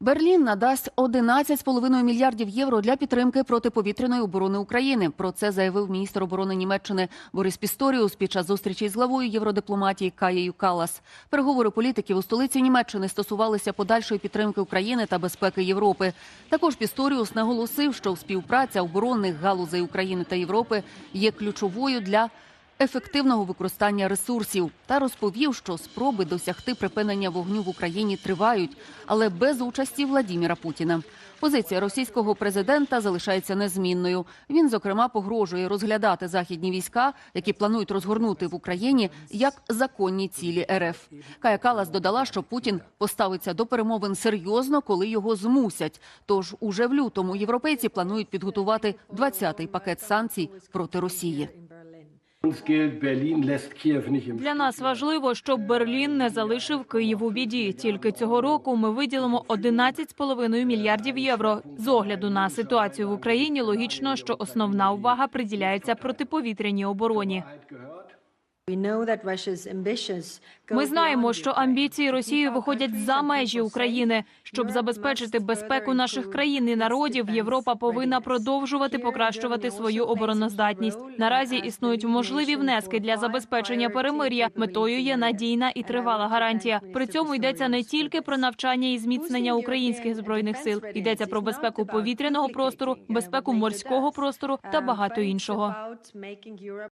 Берлін надасть 11,5 мільярдів євро для підтримки протиповітряної оборони України. Про це заявив міністр оборони Німеччини Борис Пісторіус під час зустрічі з главою євродипломатії Каєю Калас. Переговори політиків у столиці Німеччини стосувалися подальшої підтримки України та безпеки Європи. Також Пісторіус наголосив, що співпраця оборонних галузей України та Європи є ключовою для ефективного використання ресурсів та розповів, що спроби досягти припинення вогню в Україні тривають, але без участі Владіміра Путіна. Позиція російського президента залишається незмінною. Він зокрема погрожує розглядати західні війська, які планують розгорнути в Україні як законні цілі РФ. Кая Калас додала, що Путін поставиться до перемовин серйозно, коли його змусять. Тож уже в лютому європейці планують підготувати 20-й пакет санкцій проти Росії. Для нас важливо, щоб Берлін не залишив Київ у біді. Тільки цього року ми виділимо 11,5 мільярдів євро. З огляду на ситуацію в Україні логічно, що основна увага приділяється протиповітряній обороні. Ми знаємо, що амбіції Росії виходять за межі України. Щоб забезпечити безпеку наших країн і народів, Європа повинна продовжувати покращувати свою обороноздатність. Наразі існують можливі внески для забезпечення перемир'я. Метою є надійна і тривала гарантія. При цьому йдеться не тільки про навчання і зміцнення українських збройних сил, йдеться про безпеку повітряного простору, безпеку морського простору та багато іншого.